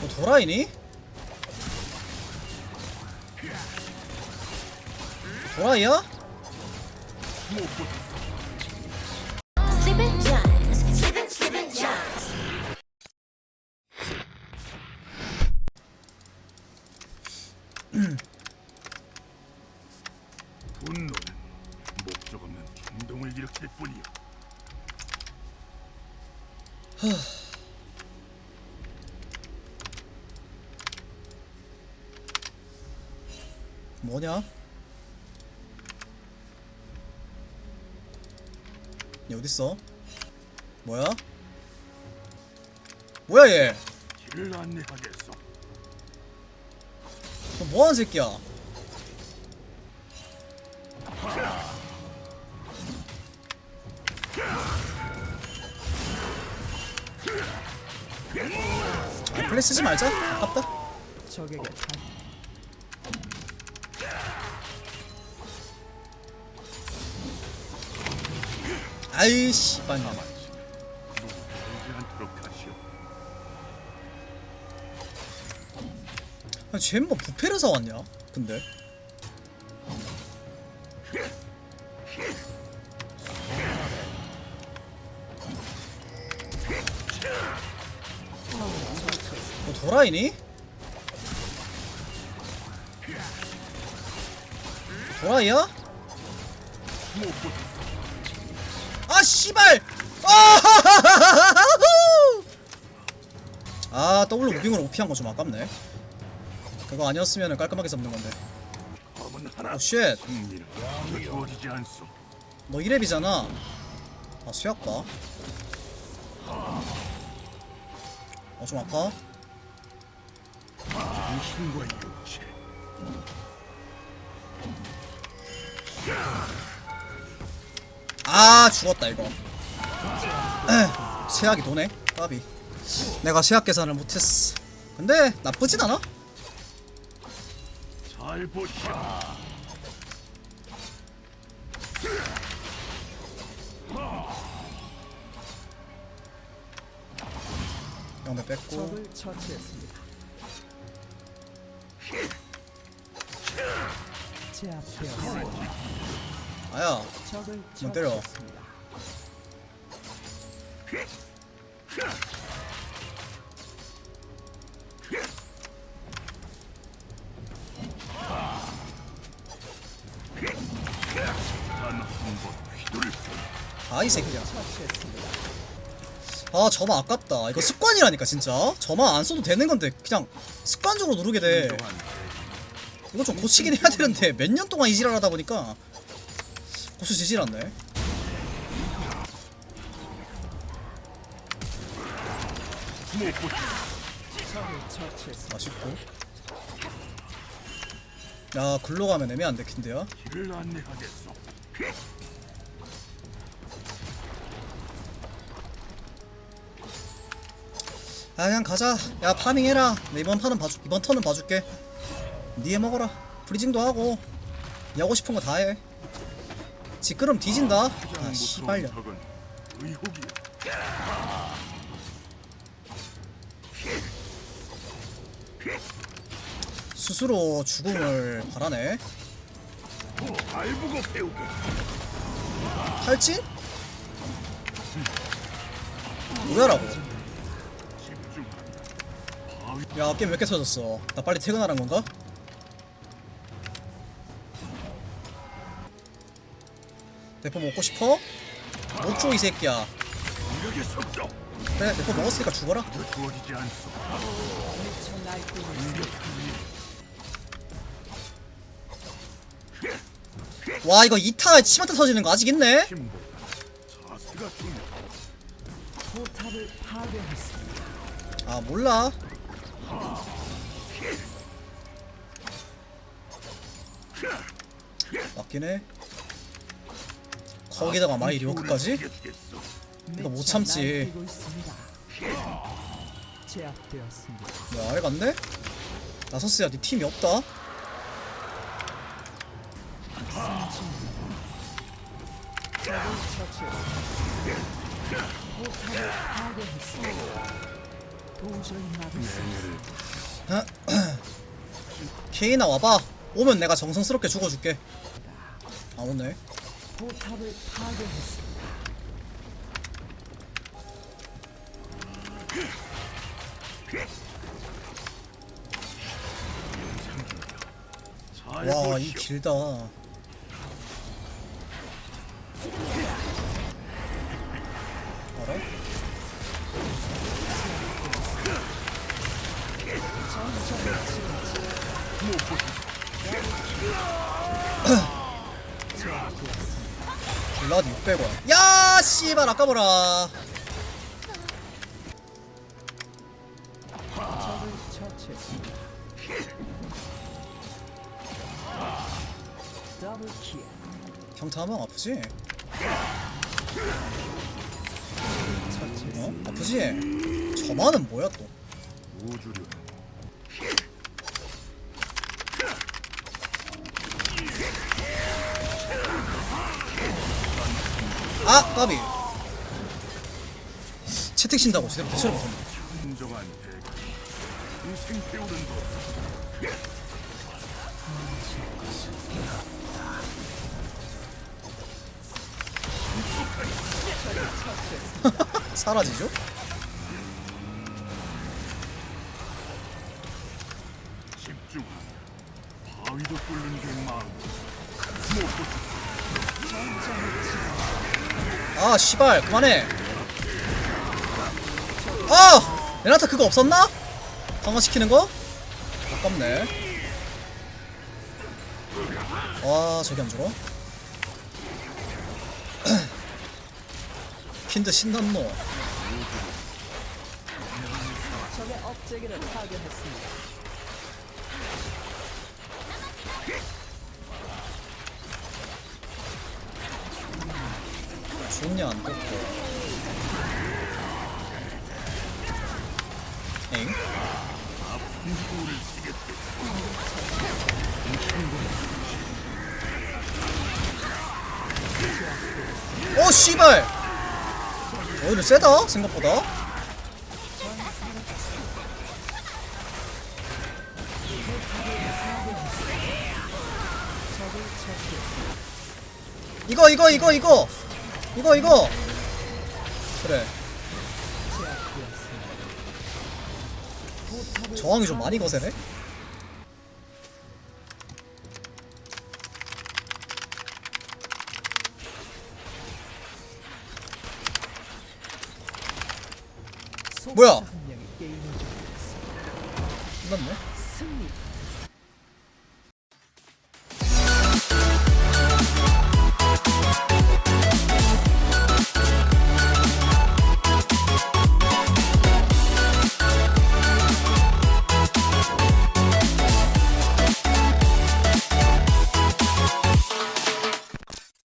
너 도라이니? 도라이야? 뭐냐? 얘 어딨어? 뭐야? 뭐야 얘? 길을 안내하겠어. 너 뭐하는 새끼야? 플레이 쓰지 말자. 아깝다. 단 아이씨, 하시오. 아, 쟤뭐 부패를 사왔냐? 근데 너 도라이니? 도라이야? 아 씨발! 아! 아 더블로 무빙으로 오피한 거 좀 아깝네. 그거 아니었으면 깔끔하게 잡는 건데. 오 쉣. 주어지지 않소. 너 1렙이잖아. 아 수약 봐. 어좀 아파? 정신과 육체. 아 죽었다 이거. 세약이 도네. 까비. 내가 세약 계산을 못했어. 근데 나쁘진 않아. 잘 보시오. 영배 뺐고. 적을 처치했습니다. 아야. 적을 못 때려. 처치했습니다. 단한번 휘두를 수. 아이 새끼야. 처치했습니다. 아 저만 아깝다. 이거 습관이라니까 진짜. 저만 안 써도 되는 건데 그냥 습관적으로 누르게 돼. 이거 좀 고치긴 해야 되는데 몇 년 동안 이 지랄 하다 보니까 고쳐지질 않네. 맛있고. 야 글로 가면 애매한데 킨데야. 길을 안내하겠소. 아 그냥 가자. 야 파밍해라. 내 이번 판은 봐줄 이번 턴은 봐줄게. 니해 먹어라. 프리징도 하고. 니 하고 싶은 거 다 해. 지끄럼 뒤진다. 아 씨발려. 스스로 죽음을 바라네. 탈진? 뭐야라고? 야 게임 몇개 터졌어? 나 빨리 퇴근하란 건가? 대포 먹고 싶어? 못 줘 이 새끼야. 그래 대포 먹었으니까 죽어라. 와 이거 2타 치마타 터지는 거 아직 있네? 아 몰라. 맞긴 해. 거기다가 마이 리워크까지? 이거 못 참지. 야 알갔네? 나서스야 네 팀이 없다? 케이나 와봐 오면 내가 정성스럽게 죽어줄게 아 오네 포탑을 파괴했습니다. 잘와 이. 길다 알아? 블라드 600원 야 씨발 아까보라 적을 처치했습니다. 더블 킬. 평타 하면 아프지? 어? 아프지? 저만은 뭐야 또 우주류 아! 까비 채택 신다고 제대로 대처를 인생 배우는 법 사라지죠? 바위도 뚫는 게 마음 아 씨발 그만해 아! 레나타 그거 없었나? 강화시키는 거? 아깝네 와 저기 안 죽어? 킨드 신났노 적의 업체계를 파괴했습니다. 좋냐 안 됐고 엥? 오 씨발! 오히려 세다 생각보다. 이거 이거 이거 이거 이거 이거 그래 저항이 좀 많이 거세네 뭐야? 끝났네.